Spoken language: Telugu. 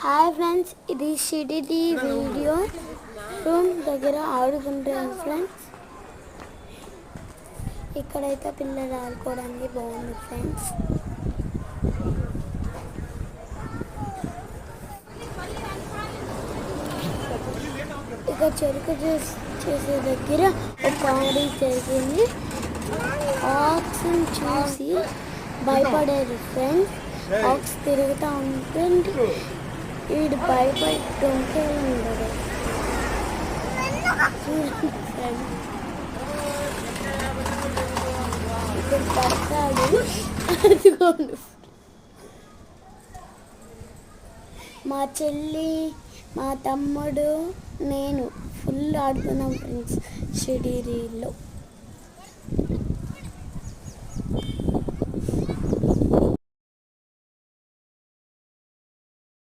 హాయ్ ఫ్రెండ్స్ ఇది షిడిది వీడియో. రూమ్ దగ్గర ఆడుకుంటాను ఫ్రెండ్స్ ఇక్కడైతే పిల్లలు ఆడుకోవడానికి బాగుంది ఫ్రెండ్స్ ఇక చెరుకు జ్యూస్ చేసే దగ్గర ఒక కామెడీ జరిగింది. ఆక్స్ని చూసి భయపడారు ఫ్రెండ్స్ ఆక్స్ తిరుగుతూ ఉంటుంది వీడు భయపడుతుంటే ఉండదు ఇక్కడ పడతాడు. అదిగోండు. మా చెల్లి మా తమ్ముడు నేను ఫుల్ ఆడుకున్నాం ఫ్రెండ్స్. షిడీరీలో